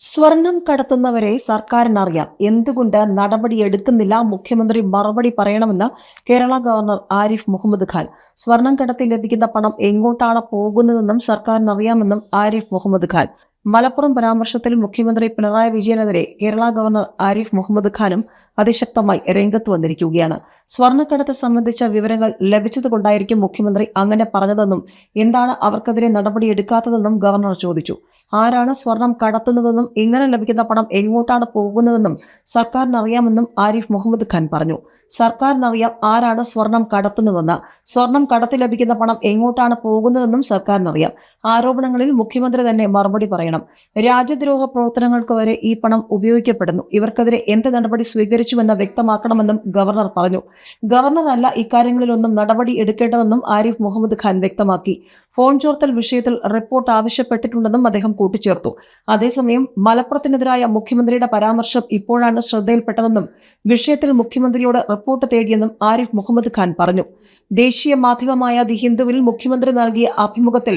സ്വർണം കടത്തുന്നവരെ സർക്കാരിനറിയാം. എന്തുകൊണ്ട് നടപടിയെടുക്കുന്നില്ല മുഖ്യമന്ത്രി മറുപടി പറയണമെന്ന് കേരള ഗവർണർ ആരിഫ് മുഹമ്മദ് ഖാൻ. സ്വർണം കടത്തിൽ ലഭിക്കുന്ന പണം എങ്ങോട്ടാണ് പോകുന്നതെന്നും സർക്കാരിനറിയാമെന്നും ആരിഫ് മുഹമ്മദ് ഖാൻ. മലപ്പുറം പരാമർശത്തിൽ മുഖ്യമന്ത്രി പിണറായി വിജയനെതിരെ കേരള ഗവർണർ ആരിഫ് മുഹമ്മദ് ഖാനും അതിശക്തമായി രംഗത്ത് വന്നിരിക്കുകയാണ്. സ്വർണക്കടത്ത് സംബന്ധിച്ച വിവരങ്ങൾ ലഭിച്ചതുകൊണ്ടായിരിക്കും മുഖ്യമന്ത്രി അങ്ങനെ പറഞ്ഞതെന്നും എന്താണ് അവർക്കെതിരെ നടപടിയെടുക്കാത്തതെന്നും ഗവർണർ ചോദിച്ചു. ആരാണ് സ്വർണം കടത്തുന്നതെന്നും ഇങ്ങനെ ലഭിക്കുന്ന പണം എങ്ങോട്ടാണ് പോകുന്നതെന്നും സർക്കാരിനറിയാമെന്നും ആരിഫ് മുഹമ്മദ് ഖാൻ പറഞ്ഞു. സർക്കാരിനറിയാം ആരാണ് സ്വർണം കടത്തുന്നതെന്ന്. സ്വർണം കടത്തി ലഭിക്കുന്ന പണം എങ്ങോട്ടാണ് പോകുന്നതെന്നും സർക്കാരിനറിയാം. ആരോപണങ്ങളിൽ മുഖ്യമന്ത്രി തന്നെ മറുപടി പറയണം. രാജ്യദ്രോഹ പ്രവർത്തനങ്ങൾക്ക് വരെ ഈ പണം ഉപയോഗിക്കപ്പെടുന്നു. ഇവർക്കെതിരെ എന്ത് നടപടി സ്വീകരിച്ചുവെന്ന് വ്യക്തമാക്കണമെന്നും ഗവർണർ പറഞ്ഞു. ഗവർണറല്ല ഇക്കാര്യങ്ങളിലൊന്നും നടപടി എടുക്കേണ്ടതെന്നും ആരിഫ് മുഹമ്മദ് ഖാൻ വ്യക്തമാക്കി. ഫോൺ ചോർത്തൽ വിഷയത്തിൽ റിപ്പോർട്ട് ആവശ്യപ്പെട്ടിട്ടുണ്ടെന്നും അദ്ദേഹം കൂട്ടിച്ചേർത്തു. അതേസമയം മലപ്പുറത്തിനെതിരായ മുഖ്യമന്ത്രിയുടെ പരാമർശം ഇപ്പോഴാണ് ശ്രദ്ധയിൽപ്പെട്ടതെന്നും വിഷയത്തിൽ മുഖ്യമന്ത്രിയോട് റിപ്പോർട്ട് തേടിയെന്നും ആരിഫ് മുഹമ്മദ് ഖാൻ പറഞ്ഞു. ദേശീയ മാധ്യമമായ ദി ഹിന്ദുവിൽ മുഖ്യമന്ത്രി നൽകിയ അഭിമുഖത്തിൽ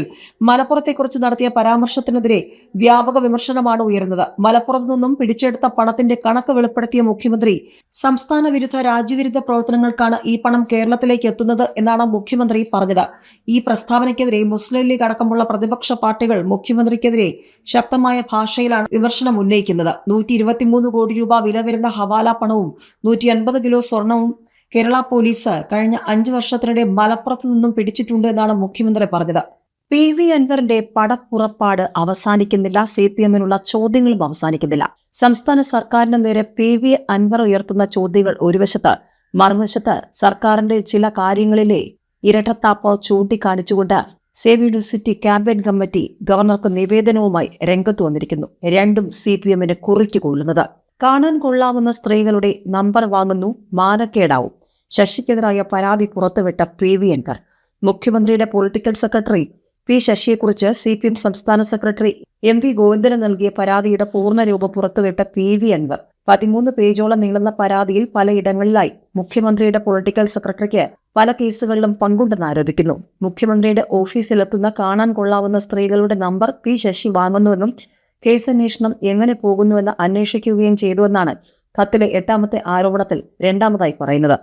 മലപ്പുറത്തെക്കുറിച്ച് നടത്തിയ പരാമർശത്തിനെതിരെ വ്യാപക വിമർശനമാണ് ഉയർന്നത്. മലപ്പുറത്തു നിന്നും പിടിച്ചെടുത്ത പണത്തിന്റെ കണക്ക് വെളിപ്പെടുത്തിയ മുഖ്യമന്ത്രി സംസ്ഥാന വിരുദ്ധ രാജ്യവിരുദ്ധ പ്രവർത്തനങ്ങൾക്കാണ് ഈ പണം കേരളത്തിലേക്ക് എത്തുന്നത് എന്നാണ് മുഖ്യമന്ത്രി പറഞ്ഞത്. ഈ പ്രസ്താവനയ്ക്കെതിരെ മുസ്ലിം ലീഗ് അടക്കമുള്ള പ്രതിപക്ഷ പാർട്ടികൾ മുഖ്യമന്ത്രിക്കെതിരെ ശക്തമായ ഭാഷയിലാണ് വിമർശനം ഉന്നയിക്കുന്നത്. നൂറ്റി കോടി രൂപ വില വരുന്ന ഹവാല പണവും നൂറ്റി അൻപത് കിലോ സ്വർണവും കേരള പോലീസ് കഴിഞ്ഞ അഞ്ചു വർഷത്തിനിടെ മലപ്പുറത്തു നിന്നും പിടിച്ചിട്ടുണ്ട് എന്നാണ് മുഖ്യമന്ത്രി പറഞ്ഞത്. പി വി അൻവറിന്റെ പടപ്പുറപ്പാട് അവസാനിക്കുന്നില്ല. സി പി എമ്മിനുള്ള ചോദ്യങ്ങളും അവസാനിക്കുന്നില്ല. സംസ്ഥാന സർക്കാരിന് നേരെ പി വി അൻവർ ഉയർത്തുന്ന ചോദ്യങ്ങൾ ഒരു വശത്ത് മറുവശത്ത് സർക്കാരിന്റെ ചില കാര്യങ്ങളിലെ ഇരട്ടത്താപ്പ് ചൂണ്ടിക്കാണിച്ചുകൊണ്ട് സേവ് യൂണിവേഴ്സിറ്റി ക്യാമ്പയിൻ കമ്മിറ്റി ഗവർണർക്ക് നിവേദനവുമായി രംഗത്ത് വന്നിരിക്കുന്നു. രണ്ടും സി പി എമ്മിന് കുറിക്ക് കൊള്ളുന്നത്. കാണാൻ കൊള്ളാവുന്ന സ്ത്രീകളുടെ നമ്പർ വാങ്ങുന്നു മാനക്കേടാവും. ശശിക്കെതിരായ പരാതി പുറത്തുവിട്ട പി വി അൻവർ. മുഖ്യമന്ത്രിയുടെ പൊളിറ്റിക്കൽ സെക്രട്ടറി പി ശശിയെക്കുറിച്ച് സി പി എം സംസ്ഥാന സെക്രട്ടറി എം വി ഗോവിന്ദന് നൽകിയ പരാതിയുടെ പൂർണരൂപം പുറത്തുവിട്ട പി വി അൻവർ. പതിമൂന്ന് പേജോളം നീളുന്ന പരാതിയിൽ പലയിടങ്ങളിലായി മുഖ്യമന്ത്രിയുടെ പൊളിറ്റിക്കൽ സെക്രട്ടറിക്ക് പല കേസുകളിലും പങ്കുണ്ടെന്ന് ആരോപിക്കുന്നു. മുഖ്യമന്ത്രിയുടെ ഓഫീസിലെത്തുന്ന കാണാൻ കൊള്ളാവുന്ന സ്ത്രീകളുടെ നമ്പർ പി ശശി വാങ്ങുന്നുവെന്നും കേസന്വേഷണം എങ്ങനെ പോകുന്നുവെന്ന് അന്വേഷിക്കുകയും ചെയ്തുവെന്നാണ് കത്തിലെ എട്ടാമത്തെ ആരോപണത്തിൽ രണ്ടാമതായി പറയുന്നത്.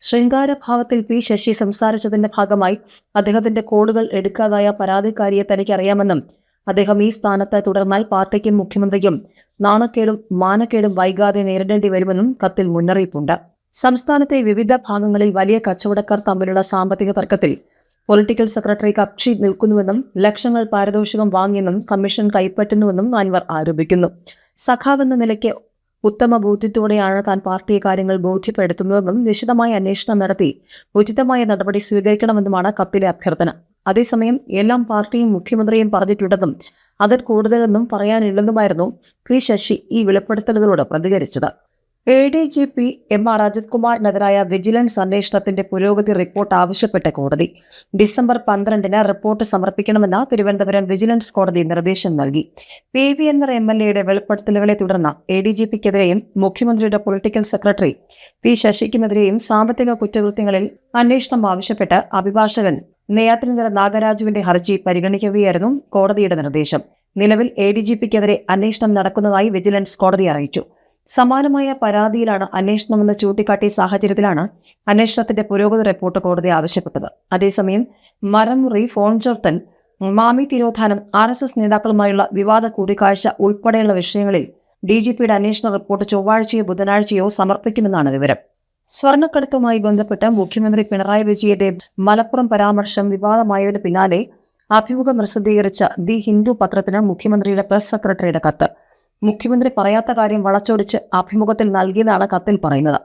ശൃംഗാരഭാവത്തിൽ പി. ശശി സംസാരിച്ചതിന്റെ ഭാഗമായി അദ്ദേഹത്തിന്റെ കോളുകൾ എടുക്കാതായ പരാതിക്കാരിയെ തനിക്കറിയാമെന്നും അദ്ദേഹം ഈ സ്ഥാനത്ത് തുടർന്നാൽ പാർട്ടിക്കും മുഖ്യമന്ത്രിക്കും നാണക്കേടും മാനക്കേടും വൈകാതെ നേരിടേണ്ടി വരുമെന്നും കത്തിൽ മുന്നറിയിപ്പുണ്ട്. സംസ്ഥാനത്തെ വിവിധ ഭാഗങ്ങളിൽ വലിയ കച്ചവടക്കാർ തമ്മിലുള്ള സാമ്പത്തിക തർക്കത്തിൽ പൊളിറ്റിക്കൽ സെക്രട്ടറി കക്ഷി നിൽക്കുന്നുവെന്നും ലക്ഷങ്ങൾ പാരിതോഷികം വാങ്ങിയെന്നും കമ്മീഷൻ കൈപ്പറ്റുന്നുവെന്നും അൻവർ ആരോപിക്കുന്നു. സഖാവെന്ന നിലയ്ക്ക് ഉത്തമ ബോധ്യത്തോടെയാണ് താൻ പാർട്ടിയെ കാര്യങ്ങൾ ബോധ്യപ്പെടുത്തുന്നതെന്നും വിശദമായ അന്വേഷണം നടത്തി ഉചിതമായ നടപടി സ്വീകരിക്കണമെന്നുമാണ് കത്തിലെ അഭ്യർത്ഥന. അതേസമയം എല്ലാം പാർട്ടിയും മുഖ്യമന്ത്രിയും പറഞ്ഞിട്ടുണ്ടെന്നും അതിൽ കൂടുതലൊന്നും പറയാനില്ലെന്നുമായിരുന്നു പി ശശി ഈ വെളിപ്പെടുത്തലുകളോട് പ്രതികരിച്ചത്. A D G P M R Ajith കുമാറിനെതിരായ vigilance അന്വേഷണത്തിന്റെ പുരോഗതി റിപ്പോർട്ട് ആവശ്യപ്പെട്ട കോടതി. ഡിസംബർ പന്ത്രണ്ടിന് റിപ്പോർട്ട് സമർപ്പിക്കണമെന്ന് തിരുവനന്തപുരം വിജിലൻസ് കോടതി നിർദ്ദേശം നൽകി. പി വി എന്നർ എം എൽ എയുടെ വെളിപ്പെടുത്തലുകളെ തുടർന്ന് എ ഡി ജി പിക്കെതിരെയും മുഖ്യമന്ത്രിയുടെ പൊളിറ്റിക്കൽ സെക്രട്ടറി പി ശശിക്കുമെതിരെയും സാമ്പത്തിക കുറ്റകൃത്യങ്ങളിൽ അന്വേഷണം ആവശ്യപ്പെട്ട് അഭിഭാഷകൻ നെയ്യാറ്റിൻകര നാഗരാജുവിന്റെ ഹർജി പരിഗണിക്കുകയായിരുന്നു കോടതിയുടെ നിർദ്ദേശം. നിലവിൽ എ ഡി ജി പിക്കെതിരെ അന്വേഷണം നടക്കുന്നതായി വിജിലൻസ് കോടതി അറിയിച്ചു. സമാനമായ പരാതിയിലാണ് അന്വേഷണമെന്ന് ചൂണ്ടിക്കാട്ടിയ സാഹചര്യത്തിലാണ് അന്വേഷണത്തിന്റെ പുരോഗതി റിപ്പോർട്ട് കോടതി ആവശ്യപ്പെട്ടത്. അതേസമയം മരമുറി ഫോൺ ചോർത്തൽ മാമി തിരോധാനം ആർ എസ് എസ് നേതാക്കളുമായുള്ള വിവാദ കൂടിക്കാഴ്ച ഉൾപ്പെടെയുള്ള വിഷയങ്ങളിൽ ഡി ജി പിയുടെ അന്വേഷണ റിപ്പോർട്ട് ചൊവ്വാഴ്ചയോ ബുധനാഴ്ചയോ സമർപ്പിക്കുമെന്നാണ് വിവരം. സ്വർണക്കടത്തുമായി ബന്ധപ്പെട്ട് മുഖ്യമന്ത്രി പിണറായി വിജയന്റെ മലപ്പുറം പരാമർശം വിവാദമായതിന് പിന്നാലെ അഭിമുഖം പ്രസിദ്ധീകരിച്ച ദി ഹിന്ദു പത്രത്തിന് മുഖ്യമന്ത്രിയുടെ പ്രസ് സെക്രട്ടറിയുടെ കത്ത്. മുഖ്യമന്ത്രി പറയാത്ത കാര്യം വളച്ചൊടിച്ച് അഭിമുഖത്തിൽ നൽകിയതാണ് കത്തിൽ പറയുന്നത്.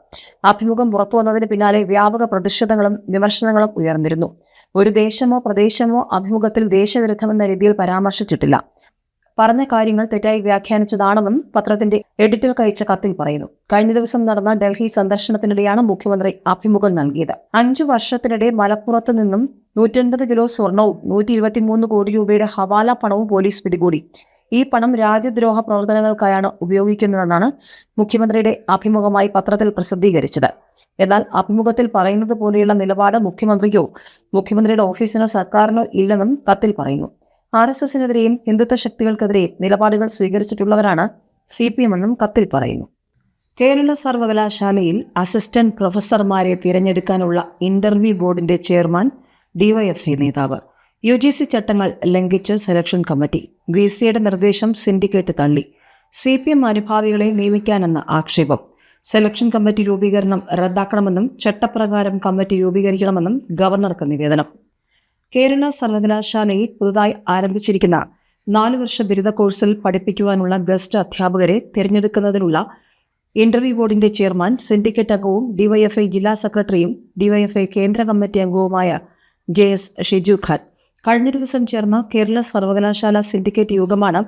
അഭിമുഖം പുറത്തു വന്നതിന് പിന്നാലെ വ്യാപക പ്രതിഷേധങ്ങളും വിമർശനങ്ങളും ഉയർന്നിരുന്നു. ഒരു ദേശമോ പ്രദേശമോ അഭിമുഖത്തിൽ ദേശവിരുദ്ധമെന്ന രീതിയിൽ പരാമർശിച്ചിട്ടില്ല. പറഞ്ഞ കാര്യങ്ങൾ തെറ്റായി വ്യാഖ്യാനിച്ചതാണെന്നും പത്രത്തിന്റെ എഡിറ്റർ കഴിച്ച കത്തിൽ പറയുന്നു. കഴിഞ്ഞ ദിവസം നടന്ന ഡൽഹി സന്ദർശനത്തിനിടെയാണ് മുഖ്യമന്ത്രി അഭിമുഖം നൽകിയത്. അഞ്ചു വർഷത്തിനിടെ മലപ്പുറത്ത് നിന്നും നൂറ്റൻപത് കിലോ സ്വർണവും നൂറ്റി ഇരുപത്തിമൂന്ന് കോടി രൂപയുടെ ഹവാല പണവും പോലീസ് പിടികൂടി. ഈ പണം രാജ്യദ്രോഹ പ്രവർത്തനങ്ങൾക്കായാണ് ഉപയോഗിക്കുന്നതെന്നാണ് മുഖ്യമന്ത്രിയുടെ അഭിമുഖമായി പത്രത്തിൽ പ്രസിദ്ധീകരിച്ചത്. എന്നാൽ അഭിമുഖത്തിൽ പറയുന്നത് പോലെയുള്ള നിലപാട് മുഖ്യമന്ത്രിക്കോ മുഖ്യമന്ത്രിയുടെ ഓഫീസിനോ സർക്കാരിനോ ഇല്ലെന്നും കത്തിൽ പറയുന്നു. ആർ എസ് എസിനെതിരെയും ഹിന്ദുത്വ ശക്തികൾക്കെതിരെയും നിലപാടുകൾ സ്വീകരിച്ചിട്ടുള്ളവരാണ് സി പി എം എന്നും കത്തിൽ പറയുന്നു. കേരള സർവകലാശാലയിൽ അസിസ്റ്റന്റ് പ്രൊഫസർമാരെ തിരഞ്ഞെടുക്കാനുള്ള ഇന്റർവ്യൂ ബോർഡിന്റെ ചെയർമാൻ ഡിവൈഎഫ്ഐ നേതാവ്. യു ജി സി ചട്ടങ്ങൾ ലംഘിച്ച് സെലക്ഷൻ കമ്മിറ്റി വി സിയുടെ നിർദ്ദേശം സിൻഡിക്കേറ്റ് തള്ളി സി പി എം അനുഭാവികളെ നിയമിക്കാനെന്ന ആക്ഷേപം സെലക്ഷൻ കമ്മിറ്റി രൂപീകരണം റദ്ദാക്കണമെന്നും ചട്ടപ്രകാരം കമ്മിറ്റി രൂപീകരിക്കണമെന്നും ഗവർണർക്ക് നിവേദനം. കേരള സർവകലാശാലയിൽ പുതുതായി ആരംഭിച്ചിരിക്കുന്ന നാലു വർഷ ബിരുദ കോഴ്സിൽ പഠിപ്പിക്കുവാനുള്ള ഗസ്റ്റ് അധ്യാപകരെ തിരഞ്ഞെടുക്കുന്നതിനുള്ള ഇന്റർവ്യൂ ബോർഡിന്റെ ചെയർമാൻ സിൻഡിക്കേറ്റ് അംഗവും ഡിവൈഎഫ്ഐ ജില്ലാ സെക്രട്ടറിയും ഡിവൈഎഫ്ഐ കേന്ദ്ര കമ്മിറ്റി അംഗവുമായ ജെ എസ് ഷിജു ഖാൻ. കഴിഞ്ഞ ദിവസം ചേർന്ന കേരള സർവകലാശാല സിൻഡിക്കേറ്റ് യോഗമാണ്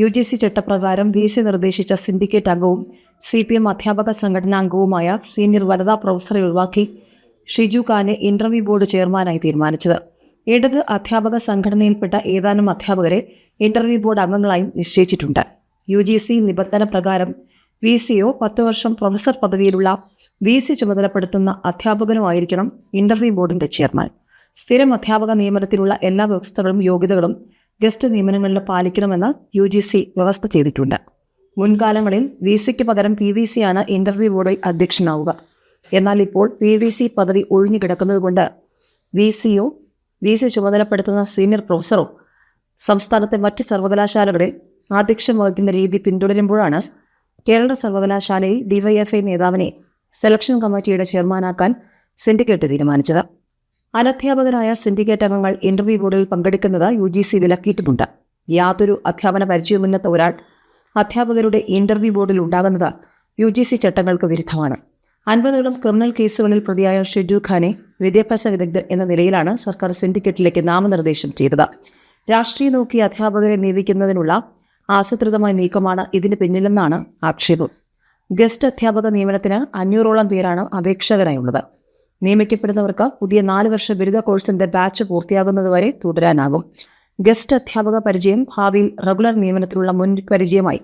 യു ജി സി ചട്ടപ്രകാരം വി സി നിർദ്ദേശിച്ച സിൻഡിക്കേറ്റ് അംഗവും സി പി എം അധ്യാപക സംഘടനാ അംഗവുമായ സീനിയർ വനിതാ പ്രൊഫസറെ ഒഴിവാക്കി ഷിജു ഖാനെ ഇന്റർവ്യൂ ബോർഡ് ചെയർമാനായി തീരുമാനിച്ചത്. ഇടത് അധ്യാപക സംഘടനയിൽപ്പെട്ട ഏതാനും അധ്യാപകരെ ഇന്റർവ്യൂ ബോർഡ് അംഗങ്ങളായും നിശ്ചയിച്ചിട്ടുണ്ട്. യു ജി സി നിബന്ധന പ്രകാരം വി സിയോ പത്ത് വർഷം പ്രൊഫസർ പദവിയിലുള്ള വി സി ചുമതലപ്പെടുത്തുന്ന അധ്യാപകനുമായിരിക്കണം ഇന്റർവ്യൂ ബോർഡിന്റെ ചെയർമാൻ. സ്ഥിരം അധ്യാപക നിയമനത്തിനുള്ള എല്ലാ വ്യവസ്ഥകളും യോഗ്യതകളും ഗസ്റ്റ് നിയമനങ്ങളിൽ പാലിക്കണമെന്ന് യു ജി സി വ്യവസ്ഥ ചെയ്തിട്ടുണ്ട്. മുൻകാലങ്ങളിൽ വി സിക്ക് പകരം പി വി സി ആണ് ഇന്റർവ്യൂ ബോർഡിൽ അധ്യക്ഷനാവുക. എന്നാൽ ഇപ്പോൾ പി വി സി പദവി ഒഴിഞ്ഞു കിടക്കുന്നതുകൊണ്ട് വി സിയോ വി സി ചുമതലപ്പെടുത്തുന്ന സീനിയർ പ്രൊഫസറോ സംസ്ഥാനത്തെ മറ്റ് സർവകലാശാലകളിൽ ആധ്യക്ഷം വഹിക്കുന്ന രീതി പിന്തുടരുമ്പോഴാണ് കേരള സർവകലാശാലയിൽ ഡിവൈഎഫ്ഐ നേതാവിനെ സെലക്ഷൻ കമ്മിറ്റിയുടെ ചെയർമാനാക്കാൻ സിൻഡിക്കേറ്റ് തീരുമാനിച്ചത്. അനധ്യാപകരായ സിൻഡിക്കേറ്റ് അംഗങ്ങൾ ഇന്റർവ്യൂ ബോർഡിൽ പങ്കെടുക്കുന്നത് യു ജി സി വിലക്കിയിട്ടുമുണ്ട് യാതൊരു അധ്യാപന പരിചയമില്ലാത്ത ഒരാൾ അധ്യാപകരുടെ ഇന്റർവ്യൂ ബോർഡിൽ ഉണ്ടാകുന്നത് യു ജി സി ചട്ടങ്ങൾക്ക് വിരുദ്ധമാണ്. അൻപതോളം ക്രിമിനൽ കേസുകളിൽ പ്രതിയായ ഷിജു ഖാനെ വിദ്യാഭ്യാസ വിദഗ്ധർ എന്ന നിലയിലാണ് സർക്കാർ സിൻഡിക്കേറ്റിലേക്ക് നാമനിർദ്ദേശം ചെയ്തത്. രാഷ്ട്രീയ നോക്കി അധ്യാപകരെ നിയമിക്കുന്നതിനുള്ള ആസൂത്രിതമായ നീക്കമാണ് ഇതിന് പിന്നിലെന്നാണ് ആക്ഷേപം. ഗസ്റ്റ് അധ്യാപക നിയമനത്തിന് അഞ്ഞൂറോളം പേരാണ് അപേക്ഷകരായുള്ളത്. നിയമിക്കപ്പെടുന്നവർക്ക് പുതിയ നാല് വർഷ ബിരുദ കോഴ്സിന്റെ ബാച്ച് പൂർത്തിയാകുന്നതുവരെ തുടരാനാകും. ഗസ്റ്റ് അധ്യാപക പരിചയം ഭാവിയിൽ റെഗുലർ നിയമനത്തിലുള്ള മുൻ പരിചയമായി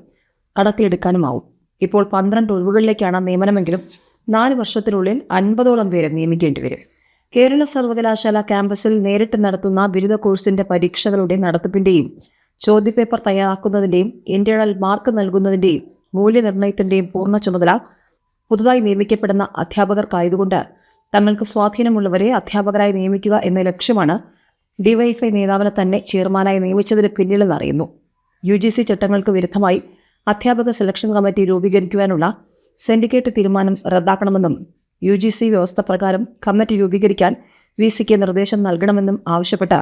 കടത്തിയെടുക്കാനുമാവും. ഇപ്പോൾ പന്ത്രണ്ട് ഒഴിവുകളിലേക്കാണ് നിയമനമെങ്കിലും നാല് വർഷത്തിനുള്ളിൽ അൻപതോളം പേരെ നിയമിക്കേണ്ടി വരും. കേരള സർവകലാശാല ക്യാമ്പസിൽ നേരിട്ട് നടത്തുന്ന ബിരുദ കോഴ്സിന്റെ പരീക്ഷകളുടെ നടത്തിപ്പിന്റെയും ചോദ്യപേപ്പർ തയ്യാറാക്കുന്നതിന്റെയും ഇന്റേണൽ മാർക്ക് നൽകുന്നതിന്റെയും മൂല്യനിർണയത്തിന്റെയും പൂർണ ചുമതല പുതുതായി നിയമിക്കപ്പെടുന്ന അധ്യാപകർക്കായതുകൊണ്ട് തങ്ങൾക്ക് സ്വാധീനമുള്ളവരെ അധ്യാപകരായി നിയമിക്കുക എന്ന ലക്ഷ്യമാണ് ഡിവൈഎഫ്ഐ നേതാവിനെ തന്നെ ചെയർമാനായി നിയമിച്ചതിന് പിന്നിലെന്ന് അറിയുന്നു. യു ജി സി ചട്ടങ്ങൾക്ക് വിരുദ്ധമായി അധ്യാപക സെലക്ഷൻ കമ്മിറ്റി രൂപീകരിക്കുവാനുള്ള സിൻഡിക്കേറ്റ് തീരുമാനം റദ്ദാക്കണമെന്നും യു ജി സി വ്യവസ്ഥ പ്രകാരം കമ്മിറ്റി രൂപീകരിക്കാൻ വി സിക്ക് നിർദ്ദേശം നൽകണമെന്നും ആവശ്യപ്പെട്ട്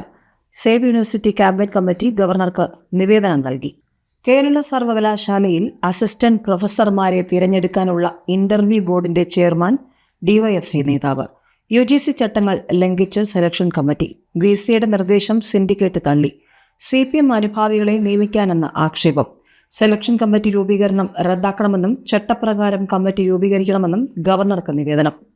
സേവ് യൂണിവേഴ്സിറ്റി ക്യാമ്പയിൻ കമ്മിറ്റി ഗവർണർക്ക് നിവേദനം നൽകി. കേരള സർവകലാശാലയിൽ അസിസ്റ്റന്റ് പ്രൊഫസർമാരെ തിരഞ്ഞെടുക്കാനുള്ള ഇന്റർവ്യൂ ബോർഡിന്റെ ചെയർമാൻ ഡിവൈഎഫ്ഐ നേതാവ്. യു ജി സി ചട്ടങ്ങൾ ലംഘിച്ച് സെലക്ഷൻ കമ്മിറ്റി. വി സിയുടെ നിർദ്ദേശം സിൻഡിക്കേറ്റ് തള്ളി. സി പി എം അനുഭാവികളെ നിയമിക്കാനെന്ന ആക്ഷേപം. സെലക്ഷൻ കമ്മിറ്റി രൂപീകരണം റദ്ദാക്കണമെന്നും ചട്ടപ്രകാരം കമ്മിറ്റി രൂപീകരിക്കണമെന്നും ഗവർണർക്ക് നിവേദനം.